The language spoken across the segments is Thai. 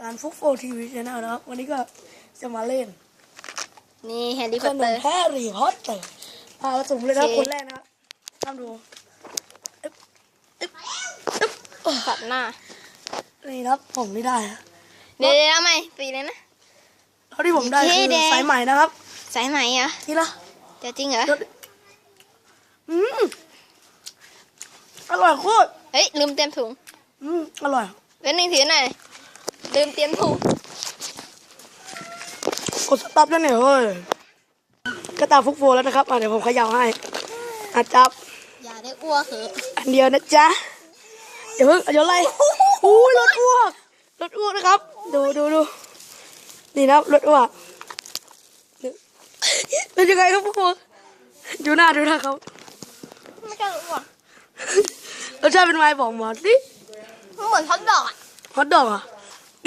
การฟุกโฟทีวีชแนลนะครับ วันนี้ก็จะมาเล่นนี่แฮร์รี่ขพอตนเตอมร์ แฮร์รี่พอตเตอร์มาผสมเลยนะครับโอเค คนแรกนะครับตามดูปัดหน้านี่นะครับผมไม่ได้นะเดี๋ยวเดี๋ยวเอาใหม่ปีเลยนะ เท่าที่ผมได้โอเคคือแดง สายใหม่นะครับ สายไหมอะนี่ละจะจริงเหรอรสอืมอร่อยโคตรเฮ้ยลืมเตรียมถุงอืมอร่อยเว้นหนึ่งถือหน่อย ลืมเตรียมถุงกดสต็อปแล้วเนี่ยเฮ้ยก็ตามฟุกโฟแล้วนะครับอะเดี๋ยวผมเขย่าให้อาจับ อย่าได้อ้วกเหอะอันเดียวนะจ๊ะอย่าเพิ่งเอาเดี๋ยวไล่อู้ยรถอ้วกรถอ้วกนะครับ ดูดูดูนี่นะครับรถอ้วกเป็นยังไงครับพวกคุณดูหน้าดูหน้าเขาไม่ใช่อ้วกรสชาติเป็นไงบอกหมอสิมันเหมือนฮอตดอกอะฮอตดอกอะ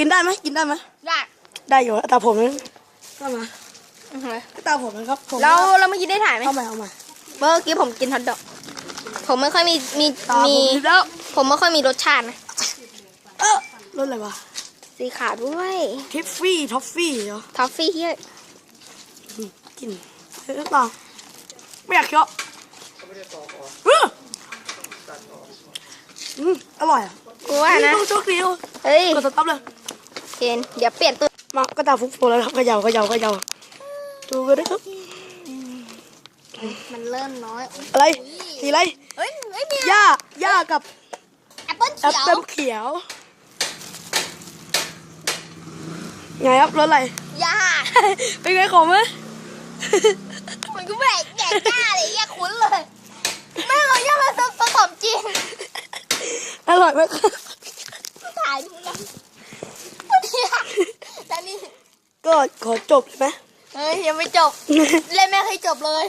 กินได้ไหมกินได้ไหมได้ได้อยู่ตาผมนั้นเข้ามาอือหือตาผมนะครับผมเราเราเมื่อกี้ได้ถ่ายไหมเอาใหม่เอาใหม่เมื่อกี้ผมกินฮอตดอก ผมไม่ค่อยมีมีตาผมมีนิดแล้วผมไม่ค่อยมีรสชาตินะเออรสอะไรวะสีขาวด้วยทิฟฟี่ท็อฟฟี่เหรอทอฟฟี่เฮ้ยอืมกินเออเปล่าไม่อยากเคี้ยวอืมอืมอร่อยอะกูว่านะโชคดีว่ะเฮ้ยกดสต็อปเลย เคนเดี๋ยวเปลี่ยนตัวมาก็ตามฟุกโฟแล้วครับเขย่าเขย่าเขย่าดูกันนะครับ มันเริ่มน้อยอะไรสีอะไรเฮ้ยเฮ้ยมีหญ้าหญ้ากับแอปเปิ้ลแอเขีปยวเปิ้ลเขียว ไงครับรสอะไรยาเป็นไงของไหมมันก็แบกแบกจ้าเลยแยกคุ้นเลยไม่เราแยกมาผสมจริง อร่อยไหมครับ ถ่ายดูแล้วพูดยากแต่นี่ ก็ขอจบเลยไหมเฮ้ยยังไม่จบ เล่นไม่เคยจบเลย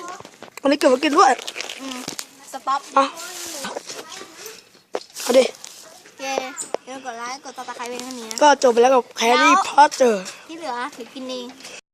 วันนี้เก็บมากินด้วยอืมสต็อปอะเอาดิโอเคเดี๋ยวกดไลค์กดติดตามใครเป็นคนนี้นะก็จบไปแล้วกับแครี่พอตเตอร์ที่เหลือถือกินเอง